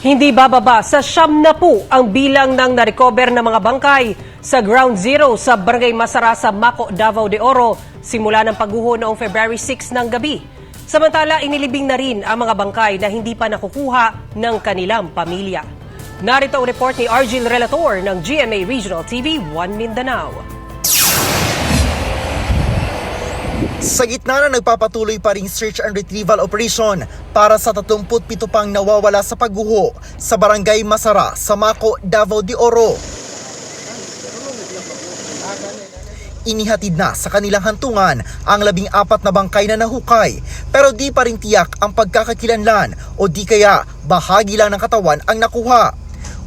Hindi bababa sa siyam na po ang bilang ng narecover na mga bangkay sa Ground Zero sa Barangay Masara sa Maco, Davao de Oro simula ng pagguho noong February 6 ng gabi. Samantala, inilibing na rin ang mga bangkay na hindi pa nakukuha ng kanilang pamilya. Narito ang report ni Argil Relator ng GMA Regional TV 1 Mindanao. Sa gitna na nagpapatuloy pa ring search and retrieval operation para sa 37 pang nawawala sa pagguho sa barangay Masara sa Maco, Davao de Oro. Inihatid na sa kanilang hantungan ang labing apat na bangkay na nahukay pero di pa rin tiyak ang pagkakakilanlan o di kaya bahagi lang ng katawan ang nakuha.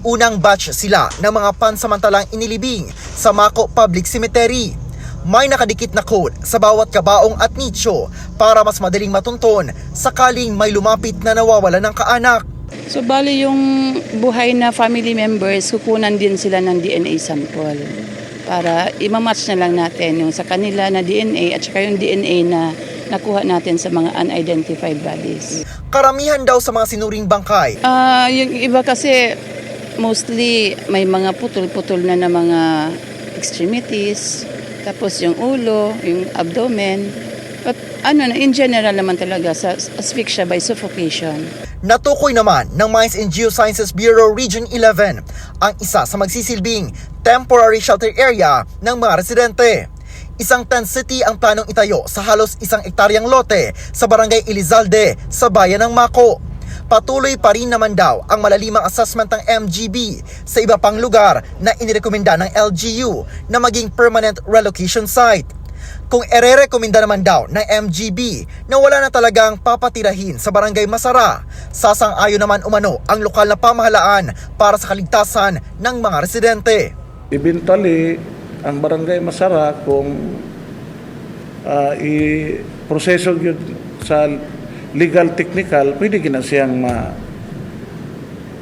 Unang batch sila ng mga pansamantalang inilibing sa Maco Public Cemetery may nakadikit na code sa bawat kabaong at nicho para mas madaling matunton sakaling may lumapit na nawawala ng kaanak. So bali yung buhay na family members, kukunan din sila ng DNA sample para imamatch na lang natin yung sa kanila na DNA at saka yung DNA na nakuha natin sa mga unidentified bodies. Karamihan daw sa mga sinuring bangkay Ah, yung iba kasi mostly may mga putol-putol na na mga extremities, tapos yung ulo, yung abdomen. But ano na, in general naman talaga sa asphyxia by suffocation. Natukoy naman ng Mines and Geosciences Bureau Region 11 ang isa sa magsisilbing temporary shelter area ng mga residente. Isang tent city ang planong itayo sa halos isang ektaryang lote sa barangay Elizalde sa bayan ng Mako. Patuloy pa rin naman daw ang malalimang assessment ng MGB sa iba pang lugar na inirekomenda ng LGU na maging permanent relocation site. Kung ererekomenda naman daw ng MGB na wala na talagang papatirahin sa barangay Masara, sasang-ayon naman umano ang lokal na pamahalaan para sa kaligtasan ng mga residente. Eventually, ang barangay Masara kung ah, i-proseso sa legal technical, pwede gina siyang ma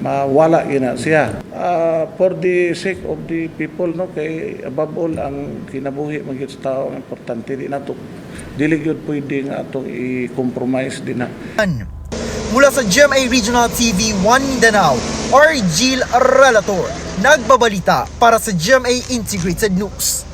mawala gina siya. Ah, for the sake of the people, no, kay above all, ang kinabuhi magyud sa ang importante. Di na to, dili gyud pwede nga atong i-compromise din na. Mula sa GMA Regional TV 1 Mindanao, Argil Relator, nagbabalita para sa GMA Integrated News.